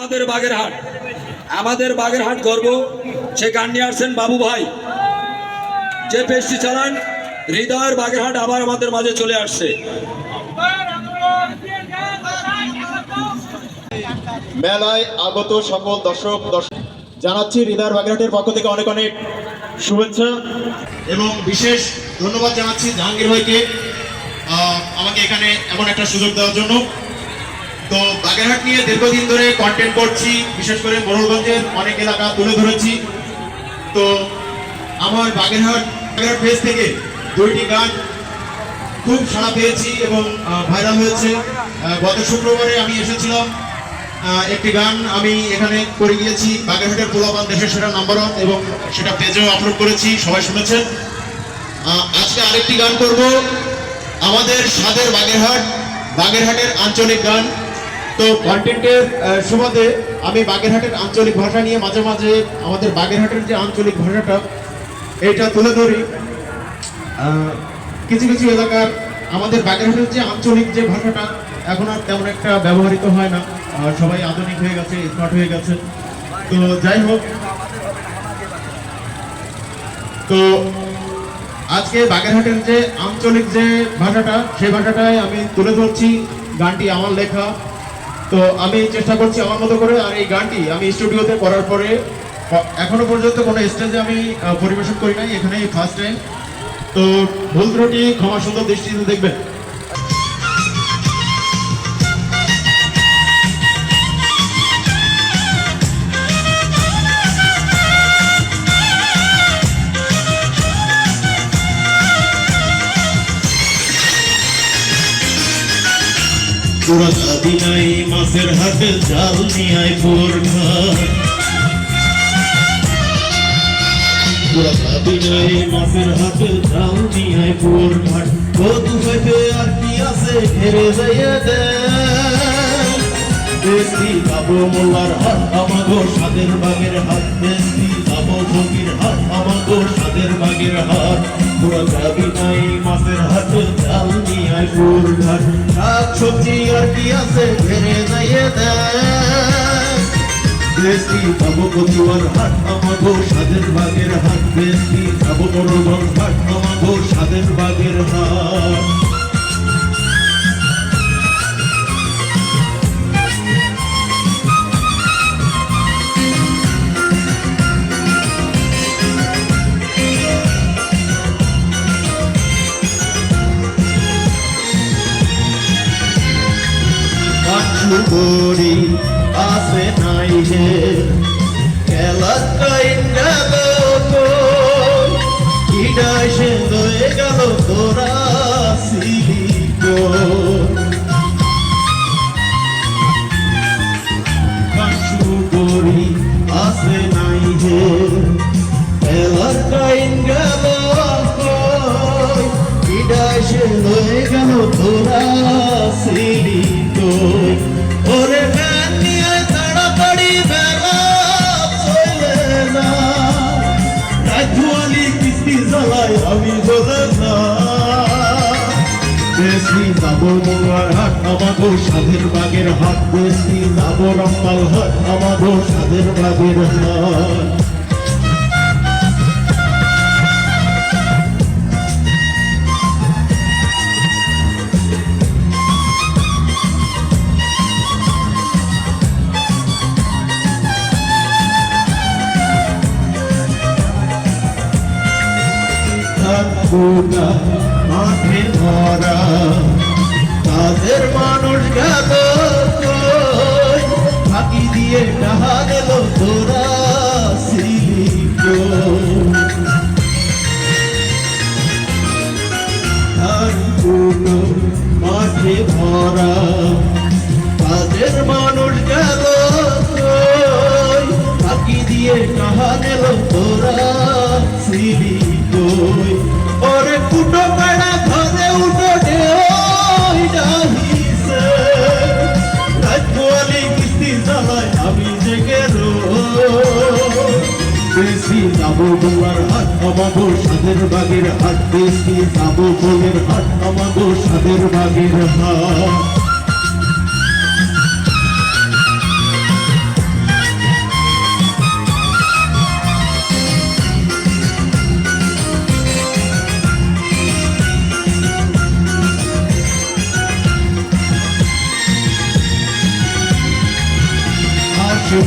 আমাদের বাগেরহাট আমাদের বাগেরহাট গর্ব। সে গান নিয়ে আসছেন বাবু ভাই। যে পেস্টি চালান, হৃদয়ের বাগেরহাট আবার আমাদের মাঝে চলে আসছে। মেলায় আগত সকল দর্শক দর্শক, জানাচ্ছি হৃদয় বাগেরহাটের পক্ষ থেকে অনেক অনেক শুভেচ্ছা এবং বিশেষ ধন্যবাদ জানাচ্ছি জাহাঙ্গীর ভাইকে আমাকে এখানে এমন একটা সুযোগ দেওয়ার জন্য। তো বাগেরহাট নিয়ে দীর্ঘদিন ধরে কন্টেন্ট করছি, বিশেষ করে মোড়লগঞ্জের অনেক এলাকা তুলে ধরেছি। তো আমার বাগেরহাট বাগেরহাট পেজ থেকে দুইটি গান খুব সাড়া পেয়েছি এবং ভাইরাল হয়েছে। গত শুক্রবারে আমি এসেছিলাম। একটি গান আমি এখানে করে গিয়েছি, বাগেরহাটের পোলাপান দেশের সেরা নাম্বার ওয়ান এবং সেটা পেজেও আপলোড করেছি, সবাই শুনেছেন। আজকে আরেকটি গান করব, আমাদের স্বাদের বাগেরহাট, বাগেরহাটের আঞ্চলিক গান। তো কন্টেন্টের সুবাদে আমি বাগেরহাটের আঞ্চলিক ভাষা নিয়ে মাঝে মাঝে আমাদের বাগেরহাটের যে আঞ্চলিক ভাষাটা এটা তুলে ধরি। কিছু কিছু এলাকার আমাদের বাগেরহাটের যে আঞ্চলিক যে ভাষাটা, এখন আর তেমন একটা ব্যবহৃত হয় না। সবাই আধুনিক হয়ে গেছে স্মার্ট হয়ে গেছে। তো যাই হোক, তো আজকে বাগেরহাটের যে আঞ্চলিক যে ভাষাটা, সেই ভাষাটাই আমি তুলে ধরছি। গানটি আমার লেখা। তো আমি চেষ্টা করছি আমার মতো করে, আর এই গানটি আমি স্টুডিওতে করার পরে, এখনও পর্যন্ত কোনো স্টেজে আমি পরিবেশন করি নাই, এখানেই ফার্স্ট টাইম তো ভুল ত্রুটি, ক্ষমা সুন্দর দৃষ্টিতে দেখবেন। তোরা দাদি নাই, মাছের হাতে জাল নিয়ায় পোর তোরা হাতে জাল নিয়ায় পোর ঘাট কদু হইতে আর কি আছে ঘেরে যাইয়া দেশি হাট আমাগো সাদের বাগের হাট দেশি যাব ভঙ্গির হাট আমাগো সাদের বাগের হাট তোরা যাবি নাই শাক সবজি আর কি আছে ঘেরে যাইয়ে দেশি যাব কচুয়ার হাট আমাগো সাদের বাগের হাট দেশি যাব মনোরম হাট আমাগো সাদের বাগের হাট করি আসে নাই হে। খেলা সে লয়ে গেল তোরা সিলি গো কাছু করি আসে মোয়ার হাট বাগের হাট দেশি যাব রম্বাল হাট আমাগো বাগের হাট থাকুনা মাঠে ভরা। তাদের মানুষ গেল ফাঁকি দিয়ে কাহা গেল তোরা। সিলিপ ওরে কুটো পেড়া ঘরে উঠো খাব দুয়ার হাট, নবাবো সাদের বাগের হাট। দেশ দিয়ে খাব বইয়ের হাট, নবাবো সাদের বাগের হাট।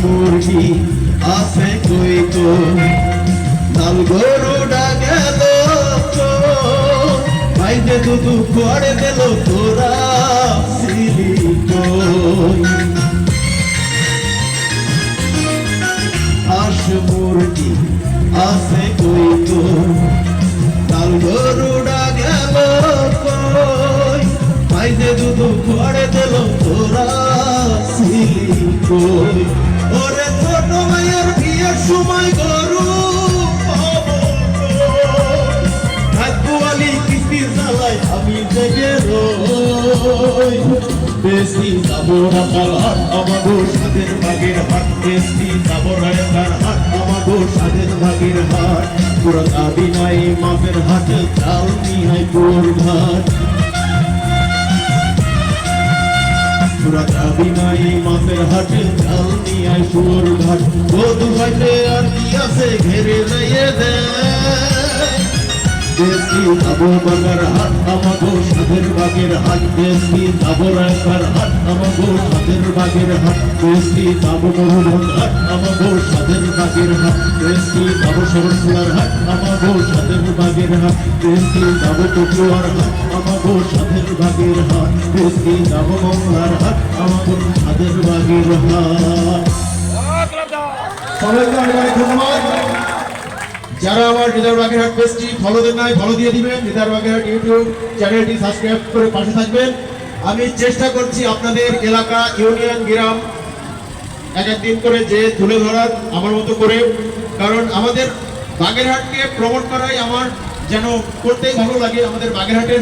মুরগি আছে কই তো লাল গরুটা গেল বাইরে দুধু করে দিল তোরা হাঁস মুরগি আছে কই তো গরুটা গেল কই? বাইরে দুধু করে দিল তোরা সিলি কই ওরে পুরো মাপের হাট চাল নিহাই পুর ঘাট পুরা দাবি নাই মাপের হাটে চাল নিয়াই সুর ঘাট বধু ভাইতে আর কি আছে ঘেরে যাইয়ে দে। দেশি যাব বাগার হাট আমাগো সাদের বাগের হাট দেশি যাব রাখার হাট বাগের হাট দেশি যাব মরুভন হাট আমাগো সাদের বাগের হাট দেশি যাব সরসুলার হাট আমাগো সাদের বাগের হাট দেশি যাব টুকুয়ার হাট আমাগো সাদের বাগের হাট দেশি যাব মংলার হাট আমাগো সাদের বাগের হাট যারা আমার হৃদয় বাগেরহাট পেজটি ফলো দেন নাই ফলো দিয়ে দিবেন। হৃদয় বাগেরহাট ইউটিউব চ্যানেলটি সাবস্ক্রাইব করে পাশে থাকবেন। আমি চেষ্টা করছি আপনাদের এলাকা, ইউনিয়ন, গ্রাম এক একদিন করে যে তুলে ধরার আমার মতো করে। কারণ আমাদের বাগেরহাটকে প্রমোট করাই আমার যেন করতেই ভালো লাগে। আমাদের বাগেরহাটের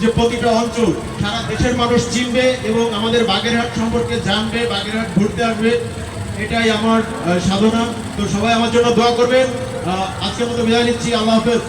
যে প্রতিটা অঞ্চল, সারা দেশের মানুষ চিনবে এবং আমাদের বাগেরহাট সম্পর্কে জানবে, বাগেরহাট ঘুরতে আসবে, এটাই আমার সাধনা। তো সবাই আমার জন্য দোয়া করবেন। আজকের মতো বিদায় নিচ্ছি। আল্লাহ হাফেজ।